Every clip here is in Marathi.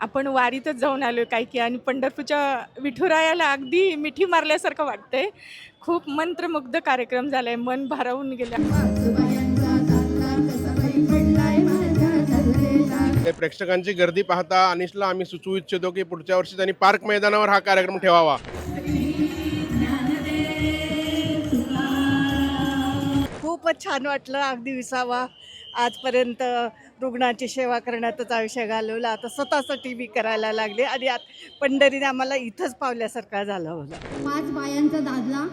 आपण वारीतच जाऊन आलो काही की आणि पंढरपूरच्या विठुरायाला अगदी मिठी मारल्यासारखं वाटतंय. खूप मंत्रमुग्ध कार्यक्रम झालाय मन भारावून गेलं. ते प्रेक्षकांची गर्दी पाहता अनिशला आम्ही सुचवू इच्छितो की पुढच्या वर्षी त्यांनी पार्क मैदानावर हा कार्यक्रम ठेवावा. खूपच छान वाटलं अगदी विसावा. आजपर्यंत रुग्णाची सेवा करण्यातच आयुष्य घालवलं. आता स्वतःचं टी व्ही करायला लागले आणि आत पंढरीने आम्हाला इथंच पावल्यासारखा झालं होतं. पाच बायांचा दादला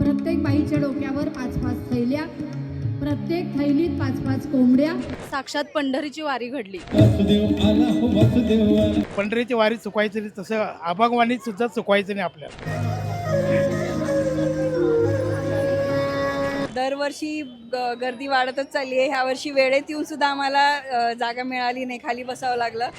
प्रत्येक बाईच्या डोक्यावर पाच पाच थैल्या प्रत्येक थैलीत पाच पाच कोंबड्या. साक्षात पंढरीची वारी घडली. पंढरीची वारी चुकवायची तसं अभंगवाणीत सुद्धा चुकवायचं नाही आपल्याला. दरवर्षी ग- गर्दी वाढतच चालली आहे. ह्या वर्षी वेळेत येऊन सुद्धा आम्हाला अ, जागा मिळाली नाही. खाली बसावं लागलं.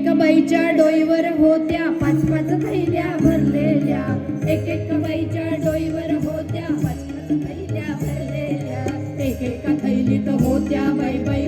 एक बाईच्या डोईवर होत्या पाच पाच थैल्या भरलेल्या. एक एक बाईच्या डोईवर होत्या पाच पाच थैल्या भरलेल्या. एक एका थैलीत होत्या बाई बाई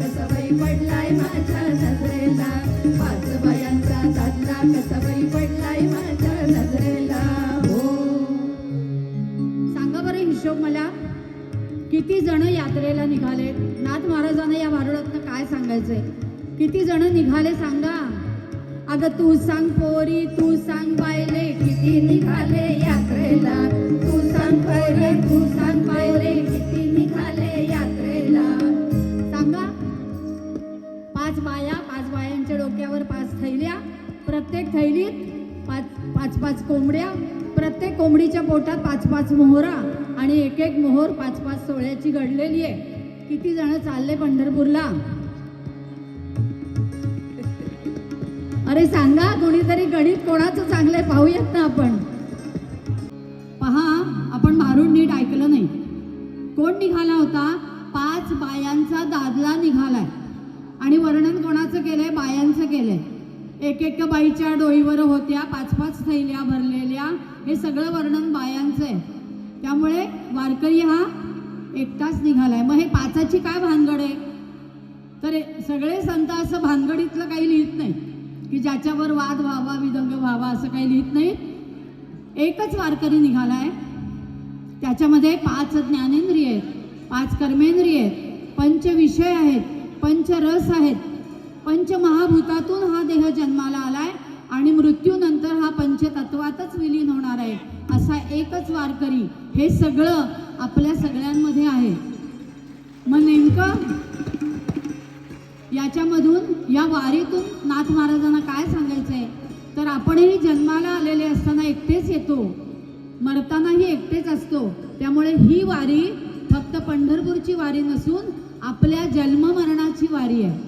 पडलाय माझ्या नजरेला. पाच बायांचा दादला पडलाय माझ्या नजरेला. हो. सांगा बरं हिशोब मला किती जण यात्रेला निघाले? नाथ महाराजांना या भारुडातनं काय सांगायचंय? किती जण निघाले सांगा? अगं तू सांग पोरी तू सांग बायले किती निघाले यात्रेला? तू सांग पोरी तू सांग कोंबडीच्या पोटात पाच पाच मोहरा आणि एक एक मोहर पाच पाच सोळ्याची घडलेली आहे. किती जण चालले पंढरपूरला? अरे सांगा कोणीतरी गणित कोणाचं चांगलंय पाहूयात ना आपण. पहा आपण मारून नीट ऐकलं नाही. कोण निघाला होता? पाच बायांचा दादला निघालाय. आणि वर्णन कोणाचं केलंय? बायांचं केलंय. एक एक बाईच्या डोईवर होत्या पाच पाच थैल्या भरले भरलेल्या हे सगळं वर्णन बायांचं आहे. त्यामुळे वारकरी हा एकटाच निघालाय. मग हे पाचाची काय भानगड आहे? तर सगळे संत असं भानगडीतलं काही लिहित नाही की ज्याच्यावर वाद व्हावा विदंग व्हावा असं काही लिहित नाही एकच वारकरी निघालाय. त्याच्यामध्ये पाच ज्ञानेंद्रिय आहेत पाच कर्मेंद्रिय आहेत पंच विषय आहेत पंचरस आहेत. पंचमहाभूतातून हा देह जन्माला आला आणि मृत्यूनंतर हा पंचतत्वातच विलीन होणार आहे असा एकच वारकरी हे सगळं आपल्या सगळ्यांमध्ये आहे. मग नेमकं याच्यामधून या वारीतून नाथ महाराजांना काय सांगायचं आहे तर आपणही जन्माला आलेले असताना एकटेच येतो. मरतानाही एकटेच असतो. त्यामुळे ही वारी फक्त पंढरपूरची वारी नसून आपल्या जन्ममरणाची वारी आहे.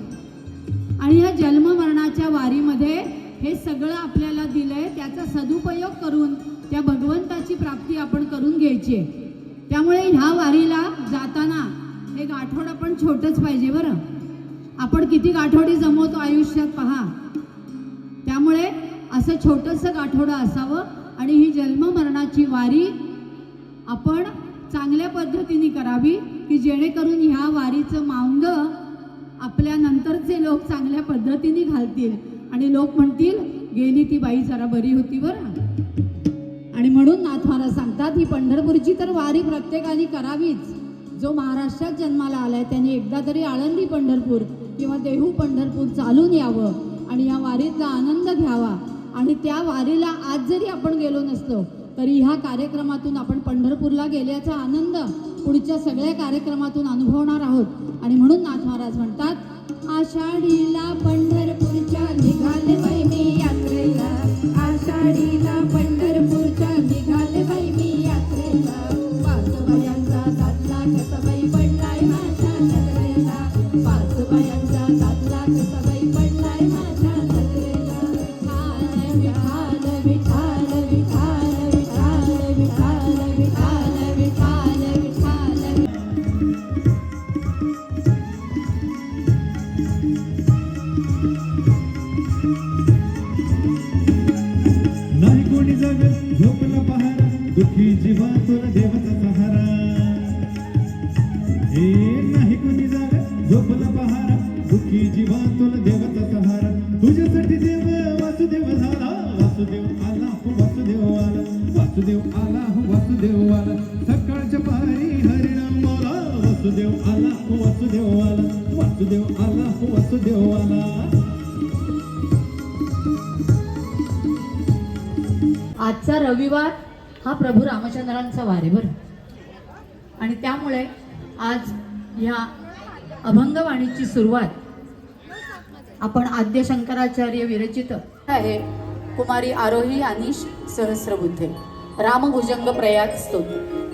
आणि या जन्ममरणाच्या वारीमध्ये हे सगळं आपल्याला दिलंय त्याचा सदुपयोग करून त्या भगवंताची प्राप्ती आपण करून घ्यायची. आहे त्यामुळे ह्या वारीला जाताना हे गाठोड आपण छोटंच पाहिजे बरं. आपण किती गाठोडी जमवतो आयुष्यात पहा. त्यामुळे असं छोटंसं गाठोडं असावं आणि ही जन्ममरणाची वारी आपण चांगल्या पद्धतीने करावी की जेणेकरून ह्या वारीचं मांग आपल्या नंतरचे लोक चांगल्या पद्धतीने घालतील. आणि लोक म्हणतील गेली ती बाई जरा बरी होती बरं. आणि म्हणून नाथ महाराज सांगतात ही पंढरपूरची तर वारी प्रत्येकाने करावीच. जो महाराष्ट्रात जन्माला आलाय त्याने एकदा तरी आळंदी पंढरपूर किंवा देहू पंढरपूर चालून यावं आणि या वारीतला आनंद घ्यावा. आणि त्या वारीला आज जरी आपण गेलो नसलो तरी ह्या कार्यक्रमातून आपण पंढरपूरला गेल्याचा आनंद पुढच्या सगळ्या कार्यक्रमातून अनुभवणार आहोत. आणि म्हणून नाथ महाराज म्हणतात आषाढीला पंढरपूरच्या निघाले बाई मी यात्रेला. आषाढीला पंढरपूरच्या निघाले बाई मी यात्रेला. पाच बायांचा सात दुःखी जीवा तुला देवाचा सहारा. हे नाही कोणी झालं झोपला पहारा. दुःखी जीवा तुला देवाचा सहारा. तुझ्यासाठी देव वासुदेव झाला. वासुदेव आला हो वासुदेव आला. वासुदेव आला हो वासुदेव आला. सकाळच्या पारी हरिणाम बोला. वासुदेव आला हो वासुदेव आला. वासुदेव आला हो वासुदेव आला. आजचा रविवार हा प्रभू रामचंद्रांचा वारे बरं. आणि त्यामुळे आज ह्या अभंगवाणीची सुरुवात आपण आद्य शंकराचार्य विरचित आहे कुमारी आरोही आणि सहस्रबुद्धे. रामभुजंग प्रयाग स्तोत्र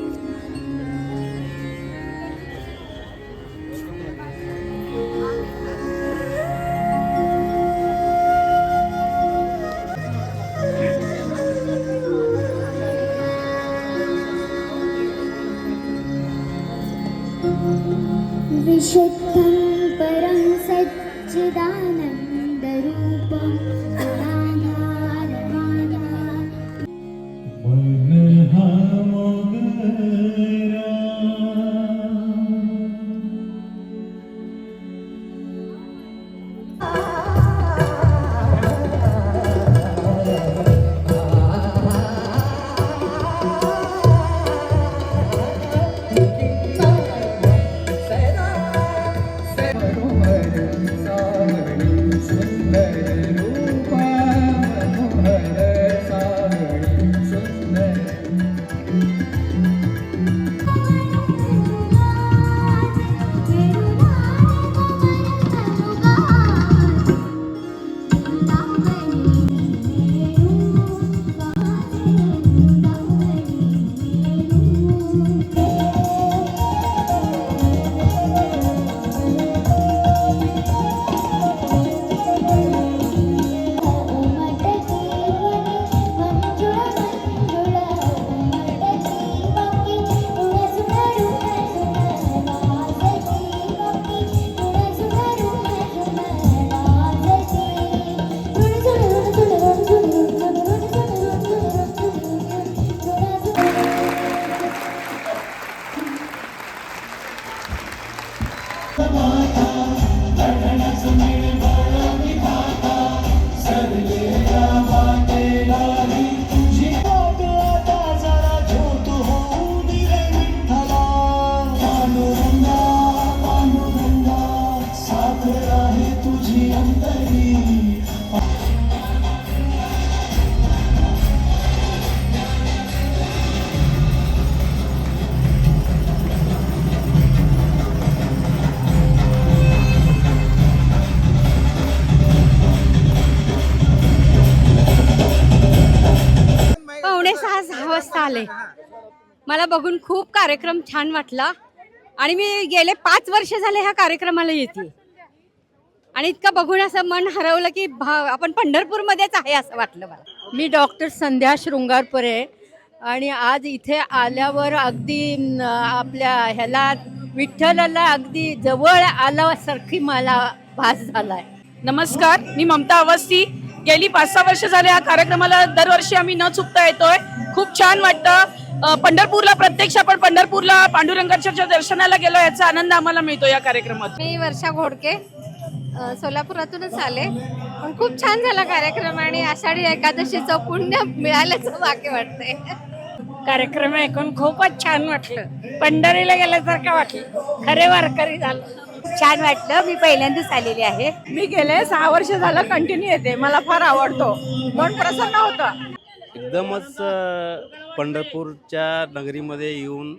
वाजता आले. मला बघून खूप कार्यक्रम छान वाटला. आणि मी गेले पाच वर्ष झाले ह्या कार्यक्रमाला येते. आणि इतकं बघून असं मन हरवलं की भा- आपण पंढरपूरमध्येच आहे असं वाटलं मला. मी डॉक्टर संध्या शृंगारपुरे आणि आज इथे आल्यावर अगदी आपल्या ह्याला विठ्ठलाला अगदी जवळ आल्यासारखी मला भास झालाय. नमस्कार मी ममता अवस्थी. गेली पाच सहा वर्ष झाले या कार्यक्रमाला. दरवर्षी आम्ही न चुकता येतोय. खूप छान वाटतं. पंढरपूरला प्रत्यक्ष आपण पंढरपूरला पांडुरंगाच्या दर्शनाला गेलो याचा आनंद आम्हाला मिळतो या कार्यक्रमात. मी वर्षा घोडके सोलापुरातूनच आले. पण खूप छान झाला कार्यक्रम आणि आषाढी एकादशीचं पुण्य मिळाल्याचं वाक्य वाटतंय. कार्यक्रम ऐकून खूपच छान वाटलं. पंढरीला गेल्यासारखं वाटलं. खरे वारकरी झालं. छान वाटलं. मी पहिल्यांदाच आलेली आहे. मी गेले सहा वर्ष झालं कंटिन्यू येते. मला फार आवडतो. मन प्रसन्न होतं? एकदमच पंढरपूरच्या नगरीमध्ये येऊन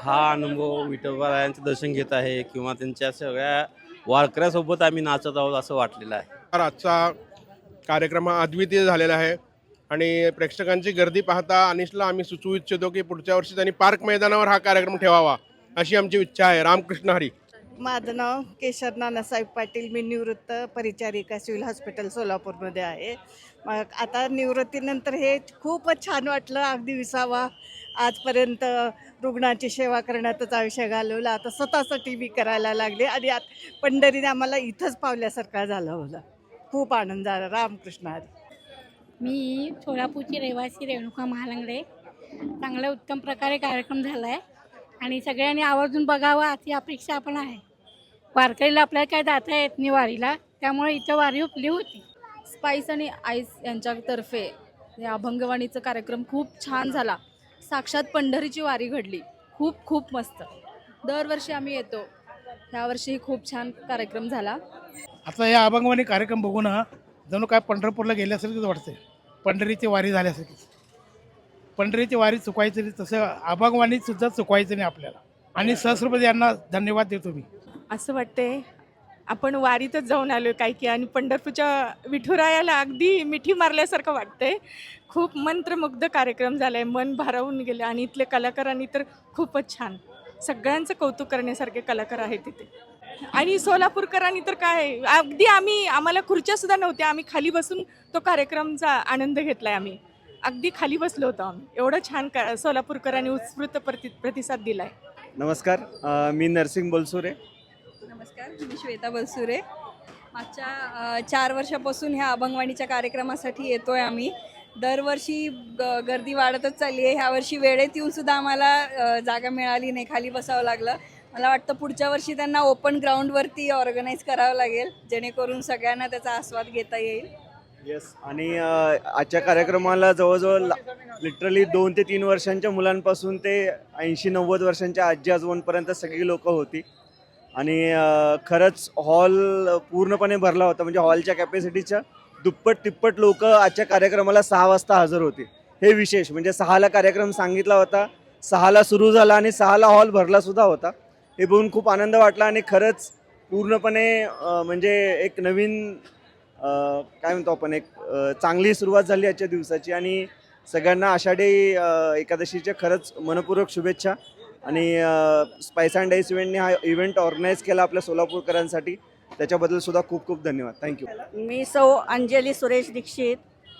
हा अनुभव विठोबारायांचं दर्शन घेत आहे किंवा त्यांच्या सगळ्या वारकऱ्यासोबत आम्ही नाचत आहोत असं वाटलेलं आहे. तर आजचा कार्यक्रम हा अद्वितीय झालेला आहे आणि प्रेक्षकांची गर्दी पाहता अनिशला आम्ही सुचवू इच्छितो की पुढच्या वर्षी त्यांनी पार्क मैदानावर हा कार्यक्रम ठेवावा अशी आमची इच्छा आहे. रामकृष्ण हरी. माझं नाव केशर नानासाहेब पाटील. मी निवृत्त परिचारिका सिव्हिल हॉस्पिटल सोलापूरमध्ये आहे. मग आता निवृत्तीनंतर हे खूपच छान वाटलं. अगदी विसावा. आजपर्यंत रुग्णाची सेवा करण्यातच आयुष्य घालवलं. आता स्वतःसाठी मी करायला लागले आणि आत पंढरीने आम्हाला इथंच पावल्यासारखा झालं होतं. खूप आनंद झाला. रामकृष्ण हरी मी सोलापूरची रहिवासी रेणुका महालंगडे. चांगल्या उत्तम प्रकारे कार्यक्रम झाला आहे आणि सगळ्यांनी आवर्जून बघावा अशी अपेक्षा आपण आहे. वारकरीला आपल्याला काय जाता येत नाही वारीला त्यामुळे इथं वारी उपली होती. स्पाइस आणि आईस यांच्यातर्फे या अभंगवाणीचा कार्यक्रम खूप छान झाला. साक्षात पंढरीची वारी घडली. खूप खूप मस्त. दरवर्षी आम्ही येतो. यावर्षी खूप छान कार्यक्रम झाला. आता या अभंगवाणी कार्यक्रम बघून हा जणू काय पंढरपूरला गेल्यासारखंच वाटतंय? पंढरीची वारी झाल्यासारखीच पंढरीची वारी चुकवायची नाही तसं अभंगवाणी सुद्धा चुकवायचं नाही आपल्याला. आणि सहस्रपती यांना धन्यवाद देतो मी. असं वाटतंय. आपण वारीतच जाऊन आलो काय की आणि पंढरपूरच्या विठुरायाला अगदी मिठी मारल्यासारखं वाटतंय. खूप मंत्रमुग्ध कार्यक्रम झाला आहे मन भारावून गेले आणि इथले कलाकारांनी तर खूपच छान. सगळ्यांचं कौतुक करण्यासारखे कलाकार आहेत तिथे आणि सोलापूरकरांनी तर काय अगदी आम्ही आम्हाला खुर्च्यासुद्धा नव्हत्या आम्ही खाली बसून तो कार्यक्रमचा आनंद घेतला आहे आम्ही. अगदी खाली बसलो होतो आम्ही. एवढं छान का सोलापूरकरांनी उत्स्फूर्त प्रति प्रतिसाद दिला आहे नमस्कार अ, मी नरसिंग बोलसुरे. नमस्कार मी श्वेता बलसुरे. मागच्या अ, चार वर्षापासून ह्या अभंगवाणीच्या कार्यक्रमासाठी येतोय आम्ही. दरवर्षी ग गर्दी वाढतच चालली आहे. ह्या वर्षी वेळेत येऊन सुद्धा आम्हाला अ, जागा मिळाली नाही. खाली बसावं लागलं. मला वाटतं पुढच्या वर्षी त्यांना ओपन ग्राउंडवरती ऑर्गनाईज करावं लागेल. जेणेकरून सगळ्यांना त्याचा आस्वाद घेता येईल. येस आणि आजच्या कार्यक्रमाला जवळजवळ लिटरली दोन ते तीन वर्षांच्या मुलांपासून ते ऐंशी नव्वद वर्षांच्या आजी आजोबांपर्यंत सगळी लोकं होती. आणि खरंच हॉल पूर्णपणे भरला होता. म्हणजे हॉलच्या कॅपॅसिटीच्या दुप्पट तिप्पट लोक आजच्या कार्यक्रमाला सहा वाजता हजर होते. हे विशेष म्हणजे सहाला कार्यक्रम सांगितला होता सहाला सुरू झाला आणि सहाला हॉल भरला सुद्धा होता. हे बघून खूप आनंद वाटला आणि खरंच पूर्णपणे म्हणजे एक नवीन काय म्हणतो आपण एक चांगली सुरुवात झाली आजच्या दिवसाची आणि सगळ्यांना आषाढी एकादशीच्या खरंच मनपूर्वक शुभेच्छा आणि स्पाइस अँड डाईस इव्हेंटने हा इव्हेंट ऑर्गनाईज केला आपल्या सोलापूरकरांसाठी. त्याच्याबद्दल सुद्धा खूप खूप धन्यवाद. थँक्यू मी सौ अंजली सुरेश दीक्षित.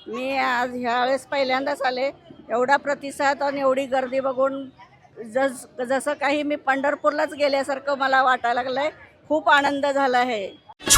मी आज ह्यावेळेस पहिल्यांदाच आले. एवढा प्रतिसाद आणि एवढी गर्दी बघून जस जसं काही मी पंढरपूरलाच गेल्यासारखं मला वाटायला आहे खूप आनंद झाला आहे.